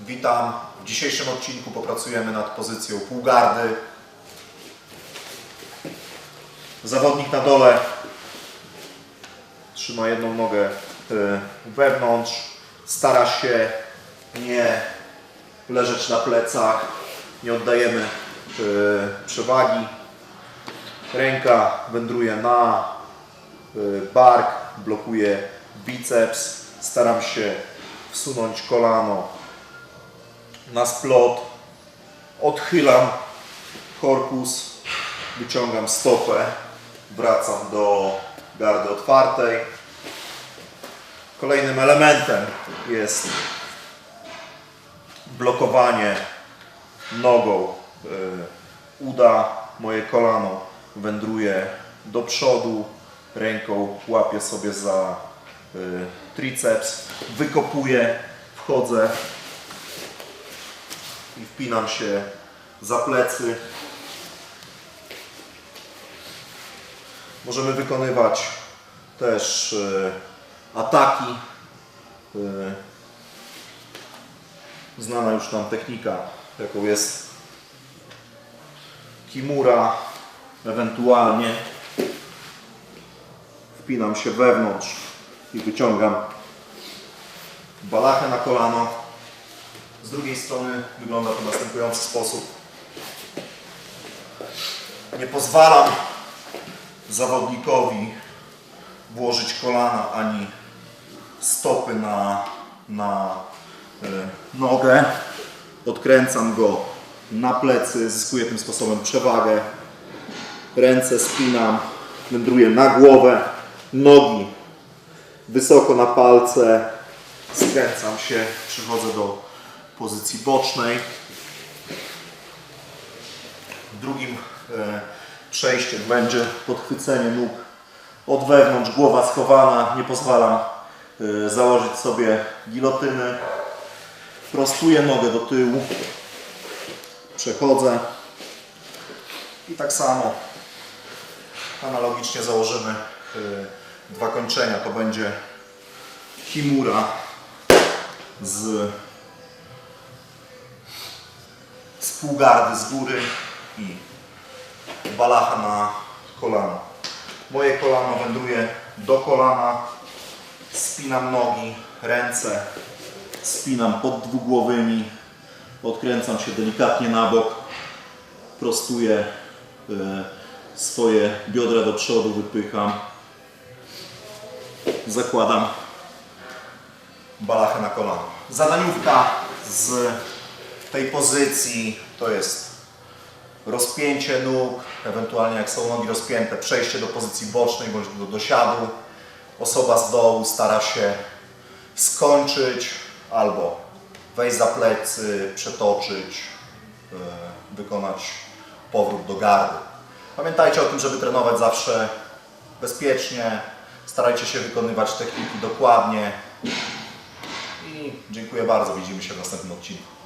Witam. W dzisiejszym odcinku popracujemy nad pozycją półgardy. Zawodnik na dole trzyma jedną nogę y, wewnątrz, stara się nie leżeć na plecach, nie oddajemy y, przewagi. Ręka wędruje na y, bark, blokuje biceps. Staram się wsunąć kolano na splot. Odchylam korpus, wyciągam stopę, wracam do gardy otwartej. Kolejnym elementem jest blokowanie nogą y, uda. Moje kolano wędruje do przodu, ręką łapię sobie za y, triceps, wykopuję, wchodzę i wpinam się za plecy. Możemy wykonywać też y, ataki. Y, znana już nam technika, jaką jest kimura, ewentualnie wpinam się wewnątrz i wyciągam balachę na kolano. Z drugiej strony wygląda to w następujący sposób. Nie pozwalam zawodnikowi włożyć kolana ani stopy na, na e, nogę. Odkręcam go na plecy, zyskuję tym sposobem przewagę. Ręce spinam, wędruję na głowę, nogi wysoko na palce, skręcam się, przychodzę do pozycji bocznej. Drugim e, przejściem będzie podchwycenie nóg od wewnątrz, głowa schowana, nie pozwalam e, założyć sobie gilotyny. Prostuję nogę do tyłu, przechodzę i tak samo analogicznie założymy y, dwa kończenia. To będzie kimura z, z z góry i balacha na kolano. Moje kolano wędruje do kolana, spinam nogi, ręce, spinam pod dwugłowymi, odkręcam się delikatnie na bok, prostuję y, swoje biodra do przodu, wypycham, zakładam balachę na kolano. Zadaniówka z tej pozycji to jest rozpięcie nóg, ewentualnie jak są nogi rozpięte, przejście do pozycji bocznej bądź do dosiadu. Osoba z dołu stara się skończyć albo wejść za plecy, przetoczyć, yy, wykonać powrót do gardy. Pamiętajcie o tym, żeby trenować zawsze bezpiecznie. Starajcie się wykonywać techniki dokładnie. I dziękuję bardzo. Widzimy się w następnym odcinku.